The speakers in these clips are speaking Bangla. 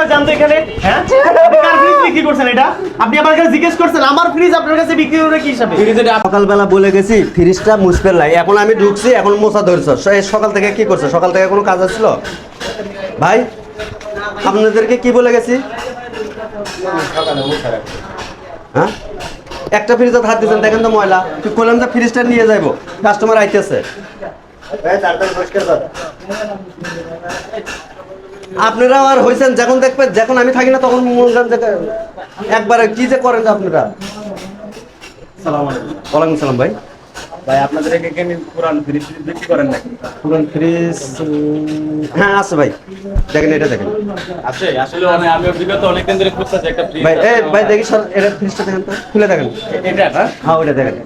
কয় জানতো এখানে? হ্যাঁ? কার ফ্রিজ বিক্রি করছেন এটা? আপনি আমার কাছে জিজ্ঞেস করছেন আমার ফ্রিজ আপনার কাছে বিক্রি করে কি হিসাবে? সকালবেলা বলে গেছি ফ্রিজটা মুসপের লাই এখন আমি ঢুকছি এখন মোছা ধরছ। সকাল থেকে কি করছ? সকাল থেকে কোনো কাজ আসছিল? ভাই আপনাদেরকে কি বলে গেছি? হ্যাঁ? একটা ফ্রিজে হাত দিচ্ছেন দেখেন তো ময়লা। তুই করলাম যে ফ্রিজটা নিয়ে যাইবো। কাস্টমার আইতেছে। আপনারা আর হয়েছেন যখন দেখবেন যখন আমি থাকি না তখন মনে যে একবারে কি যে করেন আপনারা? ওয়ালাইকুম সালাম ভাই। ভাই আপনাদের এখানে পুরান ফ্রিজ ফ্রিজ বিক্রি করেন নাকি? পুরান ফ্রিজ হ্যাঁ আছে ভাই। দেখেন এটা দেখেন। আছে আসলে মানে আমি বিগত অনেকদিন ধরে খুঁজতেছি একটা ফ্রিজ ভাই এই ভাই দেখি স্যার এটা ফ্রিজটা দেখেন তো। খুলে দেখেন। এটা হ্যাঁ ওটা দেখেন।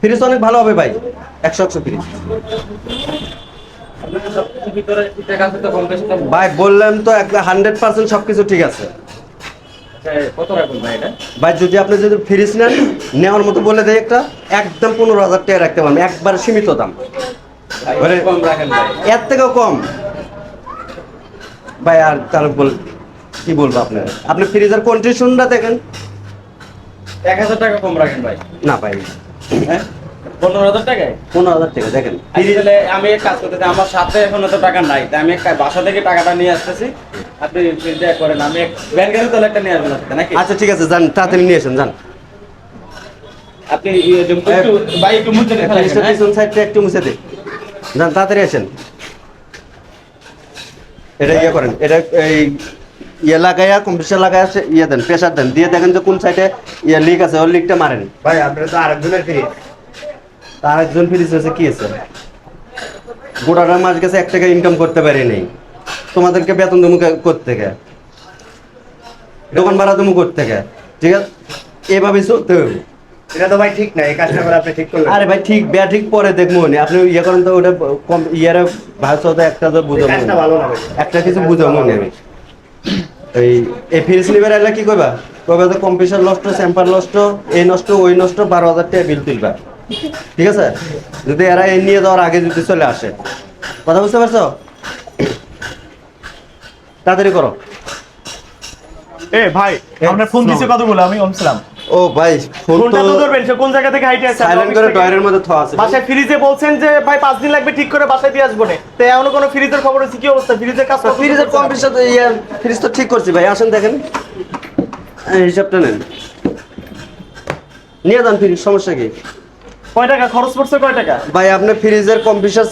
ফ্রিজ অনেক ভালো হবে ভাই। একশো একশো ফ্রিজ ভাই বললাম তো হান্ড্রেড পার্সেন্ট সব কিছু ঠিক আছে। ভাই যদি আপনি যদি ফ্রিজ নেন নেওয়ার মতো বলে দেয় একটা একদম পনেরো হাজার টাকা রাখতে পারবেন একবার সীমিত দাম। মানে- এর থেকেও কম। ভাই আর তার বল কি বলব আপনার আপনি ফ্রিজের কন্ডিশনটা দেখেন। এক হাজার টাকা কম রাখেন ভাই। না ভাই। হ্যাঁ? পনেরো হাজার টাকায়? পনেরো হাজার টাকা দেখেন। আসলে আমি কাজ করতে আমার সাথে এখন এত টাকা নাই তাই আমি বাসা থেকে টাকাটা নিয়ে আসতেছি। আপনি চিন্তা করেন আমি এক তাহলে একটা নিয়ে আসবেন নাকি? আচ্ছা ঠিক আছে যান তাড়াতাড়ি নিয়ে আসেন যান। আপনি একটু ভাই একটু মুছে দিন সাইডটা একটু মুছে দে। যান তাড়াতাড়ি আসেন। এটা ইয়ে করেন এটা এই ইয়ে লাগাইয়া কম্পিউটার লাগাইয়া ইয়ে দেন প্রেশার দেন। দিয়ে দেখেন যে কোন সাইডে ইয়ে লিক আছে ওই লিকটা মারেন। ভাই আপনার তো আরেকজনের ফ্রিজ তার একজন ফ্রিজ হয়েছে কি আছে? গোটাটা মাস গেছে এক টাকা ইনকাম করতে পারি নেই তোমাদেরকে বেতন দেবো করতে গে দোকান ভাড়া দেবো করতে গে ঠিক আছে? এভাবে চলতে হবে। এটা তো ভাই ঠিক না এই কাজটা করে আপনি ঠিক করলেন। আরে ভাই ঠিক বেয়া ঠিক পরে দেখব নি। আপনি ইয়ে করেন তো ওটা কম ইয়ারে ভাষা তো একটা তো বুঝো কাজটা ভালো না একটা কিছু বুঝো মনে আমি। এই এই ফ্রিজ নিবার এলে কি কইবা? কইবা তো কম্পিউটার নষ্ট স্যাম্পার নষ্ট এই নষ্ট ওই নষ্ট বারো হাজার টাকা বিল তুলবা। ঠিক আছে? যদি এরা এই নিয়ে যাওয়ার আগে যদি চলে আসে। কথা বুঝতে পারছ? তাড়াতাড়ি করো। এ ভাই আপনার ফোন দিছে কতগুলো আমি অমছিলাম ও ভাই ফোন ফোনটা তো তো ধরবেন সে কোন জায়গা থেকে হাইটে আছে? সাইলেন্ট করে ডয়ারের মধ্যে থোয়া আছে। বাসায় ফ্রিজে বলছেন যে ভাই পাঁচ দিন লাগবে ঠিক করে বাসায় দিয়ে আসব না। তো এমন কোনো ফ্রিজের খবর আছে কি অবস্থা? ফ্রিজের কাজ কতদূর ফ্রিজের? কম্পিউটার ইয়ে ফ্রিজ তো ঠিক করছি ভাই। আসেন দেখেন। এই হিসাবটা নেন। নিয়ে যান ফ্রিজ সমস্যা কি? কয় টাকা? খরচ পড়ছে কয় টাকা? ভাই আপনি ফ্রিজের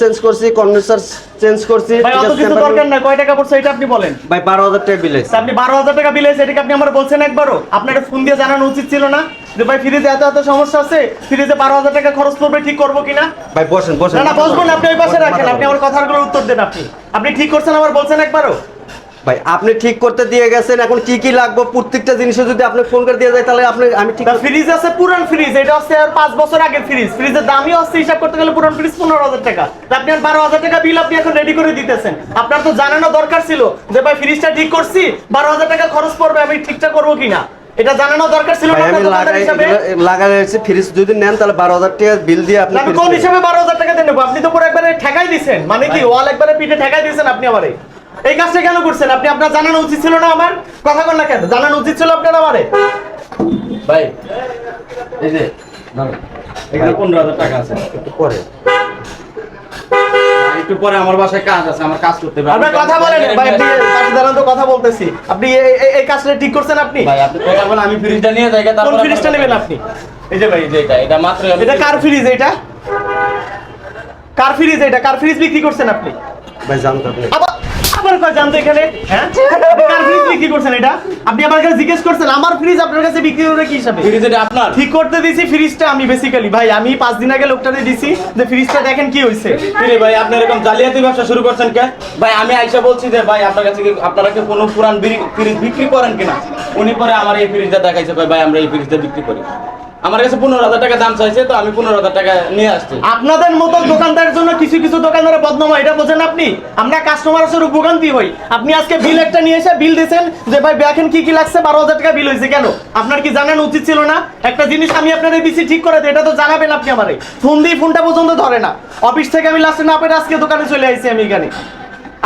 চেঞ্জ করছি কন্ডেন্সার চেঞ্জ করছি ভাই অত কিছু দরকার না কয় টাকা পড়ছে এটা আপনি বলেন। ভাই বারো হাজার টাকা বিল তা আপনি বারো হাজার টাকা বিল হয়েছে এটাকে আপনি আমার বলছেন একবারও? আপনার ফোন দিয়ে জানানো উচিত ছিল না যে ভাই ফ্রিজে এত এত সমস্যা আছে ফ্রিজে বারো হাজার টাকা খরচ পড়বে ঠিক করব কিনা? ভাই বসেন বসেন। না না বসবো না আপনি ওই পাশে রাখেন। আপনি আমার কথাগুলোর উত্তর দেন আপনি। আপনি ঠিক করছেন আমার বলছেন একবারও? ভাই আপনি ঠিক করতে দিয়ে গেছেন এখন কি কি লাগবে? প্রত্যেকটা জিনিসে যদি আপনি ফোন করে দিয়ে যায় তাহলে আপনি আমি ঠিক ফ্রিজ আছে পুরান ফ্রিজ এটা হচ্ছে আর পাঁচ বছর আগের ফ্রিজ ফ্রিজের দামই হচ্ছে হিসাব করতে গেলে পুরান ফ্রিজ পনেরো হাজার টাকা। আপনি আর বারো হাজার টাকা বিল আপনি এখন রেডি করে দিতেছেন। আপনার তো জানানো দরকার ছিল যে ভাই ফ্রিজটা ঠিক করছি বারো হাজার টাকা খরচ পড়বে আমি ঠিকঠাক করব কিনা? এটা জানানো দরকার ছিল না আমি লাগাই ফ্রিজ যদি নেন তাহলে বারো হাজার টাকা বিল দিয়ে আপনি কোন হিসাবে বারো হাজার টাকা দিয়ে নেব? আপনি তো পুরো একবারে ঠেকাই দিচ্ছেন মানে কি ওয়াল একবারে পিঠে ঠেকাই দিয়েছেন আপনি আমারে? এই কাজটা কেন করছেন? আপনি আপনার জানানো উচিত ছিল না আমার? কথা বল না কেন? জানানো উচিত ছিল আপনার আমারে? ভাই এই যে এখানে পনেরো হাজার টাকা আছে। একটু পরে। একটু পরে আমার বাসায় কাজ আছে আমার কাজ করতে হবে। কথা বলেন ভাই আপনি পাশে দাঁড়ান তো কথা বলতেছি। আপনি এই- কাজটা ঠিক করছেন আপনি? ভাই আপনি টাকা বলেন আমি ফ্রিজটা নিয়ে যাই কোন তারপর ফ্রিজটা নেবেন আপনি? এই যে ভাই এই যে এটা এটা মাত্র এটা কার ফ্রিজ এটা? কার ফ্রিজ এটা? কার ফ্রিজ বিক্রি করছেন আপনি? ভাই জানতো আপনি কয় জানতো এখানে হ্যাঁ? কার ফ্রিজ বিক্রি করছেন এটা। আপনি আমার কাছে জিজ্ঞেস করছেন আমার ফ্রিজ আপনার কাছে বিক্রি করে কি হিসাবে? ফ্রিজ এটা আপনার? ঠিক করতে দিছি ফ্রিজটা আমি বেসিক্যালি ভাই আমি পাঁচ দিন আগে লোকটাতে দিছি যে ফ্রিজটা দেখেন কি হয়েছে কিরে ভাই আপনি এরকম জালিয়াতি ব্যবসা শুরু করছেন কে? ভাই আমি আইসা বলছি যে ভাই আপনার কাছে আপনারা কি কোনো পুরান ফ্রিজ বিক্রি করেন কিনা? উনি পরে আমার এই ফ্রিজটা দেখাইছে ভাই ভাই আমরা এই ফ্রিজটা বিক্রি করি। আমার কাছে পনেরো হাজার টাকা দাম চাইছে, তো আমি পনেরো হাজার টাকা নিয়ে আসছি। আপনাদের মতো দোকানদারের জন্য কিছু কিছু দোকানদারের বদনাম এটা বোঝেন আপনি? আমরা কাস্টমার আসলে ভোগান্তি হই। আপনি আজকে বিল একটা নিয়ে এসে বিল দিয়েছেন যে, ভাই দেখেন কি কি লাগছে? বারো হাজার টাকা বিল হয়েছে কেন? আপনার কি জানানো উচিত ছিল না? একটা জিনিস আমি আপনাদের দিচ্ছি ঠিক করে দিই, এটা তো জানাবেন আপনি আমারে। ফোন দিয়ে ফোনটা পর্যন্ত ধরে না। অফিস থেকে আমি লাস্টে না পেরে আজকে দোকানে চলে আসছি আমি এখানে।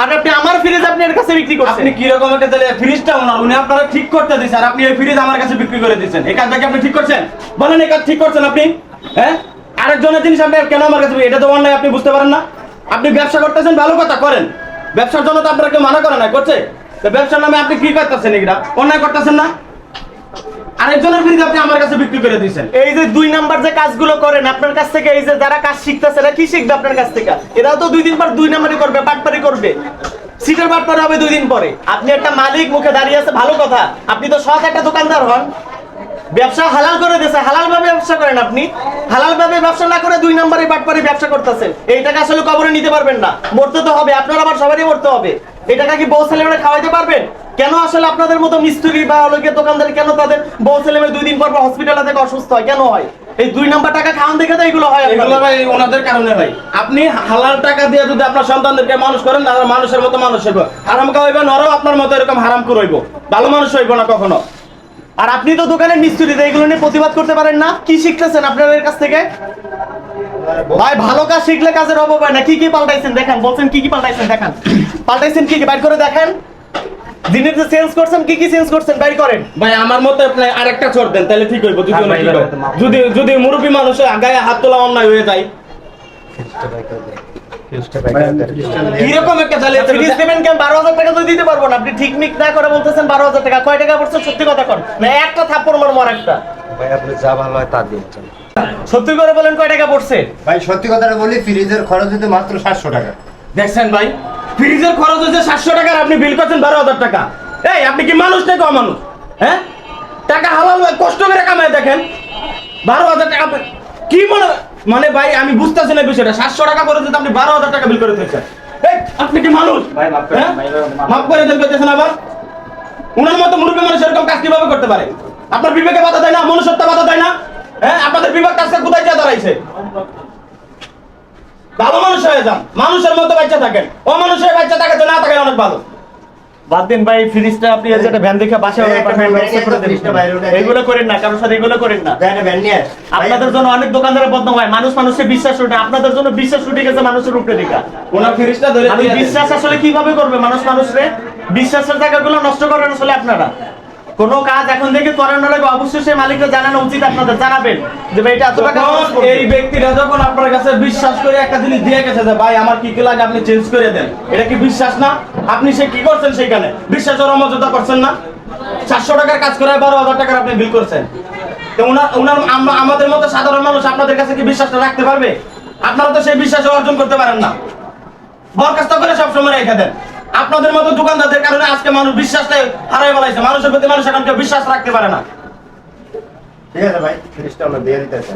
আর আপনি আমার ফ্রিজ আপনি এর কাছে বিক্রি করছেন। আপনি কি রকম একটা তাহলে ফ্রিজটা ওনার, উনি আপনারা ঠিক করতে দিয়েছেন আপনি এই ফ্রিজ আমার কাছে বিক্রি করে দিয়েছেন। এই কাজটা কি আপনি ঠিক করছেন? বলেন এই কাজ ঠিক করছেন আপনি? হ্যাঁ? আরেকজনের জিনিস আপনি কেন আমার কাছে এটা তো অন্যায়, আপনি বুঝতে পারেন না। আপনি ব্যবসা করতেছেন, ভালো কথা করেন। ব্যবসার জন্য তো আপনারা কেউ মানা করে না, করছে? ব্যবসার নামে আপনি কি করতেছেন এগুলা? অন্যায় করতেছেন না? আরেকজনের আপনি তো একটা সৎ একটা দোকানদার হন। ব্যবসা হালাল করে দিয়েছে হালাল ভাবে ব্যবসা করেন আপনি। হালাল ভাবে ব্যবসা না করে দুই নাম্বারে বাটপারি ব্যবসা করতেছেন। এই টাকা আসলে কবরে নিতে পারবেন না। মরতে তো হবে, আপনার আবার সবারই মরতে হবে। এই টাকা কি বউ ছেলেমেয়ে খাওয়াইতে পারবেন? কেন আসলে আপনাদের মতো মিস্ত্রি বা লোকের দোকানদার কেন তাদের বউ ছেলেমেয়ে দুই দিন পর পর হসপিটালে থেকে অসুস্থ হয়? কেন হয়? এই দুই নাম্বার টাকা খাওয়ান দেখে তো এগুলো হয় এগুলো ভাই ওনাদের কারণে ভাই আপনি হালাল টাকা দিয়ে যদি আপনার সন্তানদেরকে মানুষ করেন তাহলে মানুষের মতো মানুষ হইব। হারাম খাওয়াইবেন ওরাও আপনার মতো এরকম হারাম করইব ভালো মানুষ হইব না কখনো। আর আপনি তো দোকানের মিস্ত্রি তো এগুলো নিয়ে প্রতিবাদ করতে পারেন না? কি শিখতেছেন আপনাদের কাছ থেকে? ভাই ভালো কাজ শিখলে কাজের অভাব হয় না। কি কি পাল্টাইছেন? দেখেন বলছেন কি কি পাল্টাইছেন? দেখেন। পাল্টাইছেন কি কি? বাইর করে দেখেন। দিনের যে চেঞ্জ করছেন কি কি চেঞ্জ করছেন বাইর করেন। ভাই আমার মতে আপনি আরেকটা চোর দেন তাহলে ঠিক হইব যদি হ্যাঁ, মাফ যদি যদি মুরব্বী মানুষ গায়ে হাত তোলা অন্যায় হয়ে যায়। কীরকম একটা জালিয়াতি ফ্রিজ দেবেন কেন? বারো হাজার টাকা তো দিতে পারব না। আপনি ঠিক মিক না করে বলতেছেন বারো হাজার টাকা। কয় টাকা পড়ছে? সত্যি কথা কর না একটা থাপ্পড় মারবো আর একটা। ভাই আপনি যা ভালো হয় তা দিন সত্যি করে বলেন কয় টাকা পড়ছে? ভাই সত্যি কথাটা বলি ফ্রিজের খরচ হতে মাত্র সাতশো টাকা। দেখছেন ভাই? ফ্রিজের খরচ হচ্ছে সাতশো টাকার আপনি বিল করছেন বারো হাজার টাকা। এই আপনি কি মানুষ নাকি অমানুষ? হ্যাঁ? টাকা হালাল কষ্ট করে কামায় দেখেন। বারো হাজার টাকা কি মনে মানে ভাই আমি বুঝতেছি না বিষয়টা। সাতশো টাকা করে দিতে আপনি বারো হাজার টাকা বিল করে দিয়েছেন। আপনি কি মানুষ? ভাই, মাফ করে দেন, হ্যাঁ? মাফ করে দেন করতেছেন আবার? উনার মতো মুরব্বী মানুষ এরকম কাজ কীভাবে করতে পারে? আপনার বিবেকে বাধা দেয় না মনুষ্যত্ব বাধা দেয় না? হ্যাঁ? আপনাদের বিবেক কাজটা কোথায় যা দাঁড়াইছে? ভালো মানুষ হয়ে যান মানুষের মতো বাচ্চা থাকেন। ও মানুষের বাচ্চা থাকাতে না থাকেন অনেক ভালো। বাদ দিন ভাই ফ্রিজটা আপনি ভ্যান দেখে। এইগুলো করেন না কারোর সাথে এগুলো করেন না। আপনাদের জন্য অনেক বদনাম হয় মানুষ মানুষের বিশ্বাস উঠে আপনাদের জন্য বিশ্বাস উঠে গেছে মানুষের উপরে দিকা। ওনার ফিরিজটা ধরে বিশ্বাস আসলে কীভাবে করবে? মানুষ মানুষরে বিশ্বাসের জায়গাগুলো নষ্ট করেন আসলে আপনারা। কোনো কাজ এখন থেকে করানোর আগে অবশ্যই সেই মালিককে জানানো উচিত আপনাদের জানাবেন। যে ভাই এটা এত টাকা। এই ব্যক্তিরা যখন আপনার কাছে বিশ্বাস করে একটা জিনিস দিয়ে গেছে যে ভাই আমার কি কি লাগে আপনি চেঞ্জ করে দেন। এটা কি বিশ্বাস না? আপনি সে কি করছেন সেখানে? বিশ্বাস ওর অমর্যাদা করছেন না? চারশো টাকার কাজ করে বারো হাজার টাকার আপনি বিল করছেন। তো উনার উনার আমাদের মতো সাধারণ মানুষ আপনাদের কাছে কি বিশ্বাসটা রাখতে পারবে? আপনারা তো সেই বিশ্বাস অর্জন করতে পারেন না। বরখাস্ত করে সবসময় রেখে দেন। আপনাদের মতো দোকানদারদের কারণে আজকে মানুষ বিশ্বাসটা হারাই বলাইছে মানুষের প্রতি মানুষ এখন কেউ বিশ্বাস রাখতে পারে না। ঠিক আছে ভাই আমরা দিয়ে দিতেছি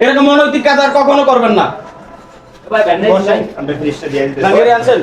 এরকম অনৈতিক কাজ আর কখনো করবেন না। দিয়ে আনছেন